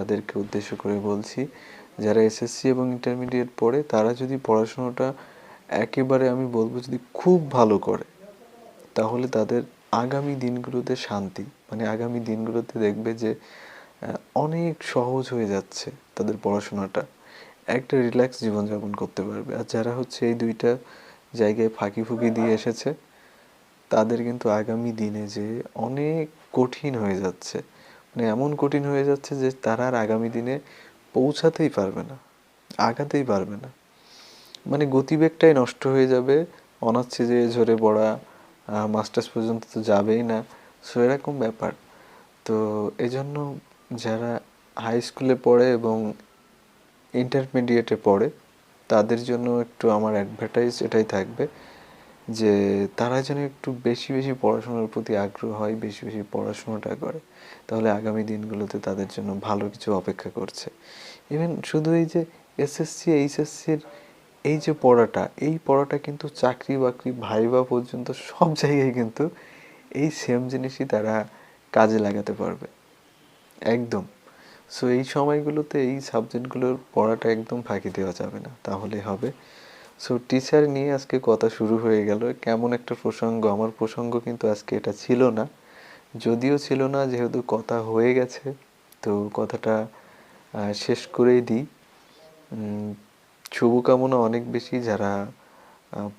তাদেরকে উদ্দেশ্য করে বলছি, যারা এসএসসি এবং ইন্টারমিডিয়েট পড়ে, তারা যদি পড়াশোনাটা একেবারে আমি বলব যদি খুব ভালো করে, তাহলে তাদের আগামী দিনগুলোতে শান্তি। মানে আগামী দিনগুলোতে দেখবে যে অনেক সহজ হয়ে যাচ্ছে তাদের পড়াশোনাটা। একটা রিল্যাক্স জীবনযাপন করতে পারবে। আর যারা হচ্ছে এই দুইটা জায়গায় ফাঁকি ফুঁকি দিয়ে এসেছে, তাদের কিন্তু আগামী দিনে যে অনেক কঠিন হয়ে যাচ্ছে। মানে এমন কঠিন হয়ে যাচ্ছে যে তারা আর আগামী দিনে পৌঁছাতেই পারবে না, আগাতেই পারবে না। মানে গতিবেগটাই নষ্ট হয়ে যাবে অনার্সে যে ঝরে পড়া মাস্টার্স পর্যন্ত তো যাবেই না। সো এরকম ব্যাপার। তো এজন্য যারা হাই স্কুলে পড়ে এবং ইন্টারমিডিয়েটে পড়ে, তাদের জন্য একটু আমার অ্যাডভার্টাইজ এটাই থাকবে। যে তারা যেন একটু বেশি বেশি পড়াশোনার প্রতি আগ্রহ হয়, বেশি বেশি পড়াশোনাটা করে, তাহলে আগামী দিনগুলোতে তাদের জন্য ভালো কিছু অপেক্ষা করছে। ইভেন শুধু এই যে এসএসসি এইচএসসির এই যে পড়াটা, এই পড়াটা কিন্তু চাকরি বাকরি, ভাইবা পর্যন্ত সব জায়গায় কিন্তু এই সেম জিনিসই তারা কাজে লাগাতে পারবে। একদম। সো এই সময়গুলোতে এই সাবজেক্টগুলোর পড়াটা একদম ফাঁকি দেওয়া যাবে না। তাহলে হবে। সো টিচার নিয়ে আজকে কথা শুরু হয়ে গেল। কেমন একটা প্রসঙ্গ, আমার প্রসঙ্গ কিন্তু আজকে এটা ছিল না। যদিও ছিল না, যেহেতু কথা হয়ে গেছে, তো কথাটা শেষ করেই দিই। শুভকামনা অনেক বেশি যারা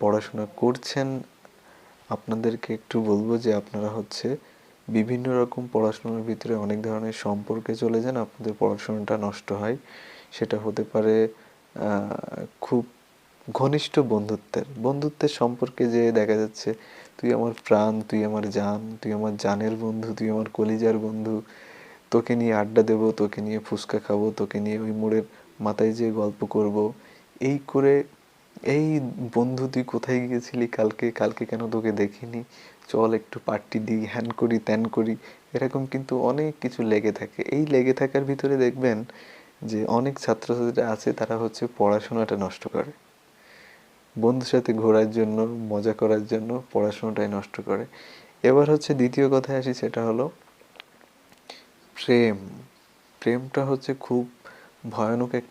পড়াশোনা করছেন, আপনাদেরকে একটু বলব যে আপনারা হচ্ছে বিভিন্ন রকম পড়াশোনার ভিতরে অনেক ধরনের সম্পর্কে চলে যান। আপনাদের পড়াশোনাটা নষ্ট হয়। সেটা হতে পারে খুব ঘনিষ্ঠ বন্ধুত্বের বন্ধুত্বের সম্পর্কে যে দেখা যাচ্ছে, তুই আমার প্রাণ, তুই আমার জান, তুই আমার জানের বন্ধু, তুই আমার কলিজার বন্ধু, তোকে নিয়ে আড্ডা দেবো, তোকে নিয়ে ফুচকা খাব, তোকে নিয়ে ওই মোড়ের মাথায় যেয়ে গল্প করব, এই করে, এই বন্ধু তুই কোথায় গিয়েছিলি, কালকে কালকে কেন তোকে দেখিনি, চল একটু পার্টি দিই, হ্যান করি, ত্যান করি, এরকম কিন্তু অনেক কিছু লেগে থাকে। এই লেগে থাকার ভিতরে দেখবেন যে অনেক ছাত্রছাত্রীরা আছে, তারা হচ্ছে পড়াশোনাটা নষ্ট করে। বন্ধুর সাথে ঘোরার জন্য, মজা করার জন্য পড়াশোনাটাই নষ্ট করে। এবার হচ্ছে দ্বিতীয় কথায় আসি, সেটা হলো প্রেম। প্রেমটা হচ্ছে খুব ভয়ানক এক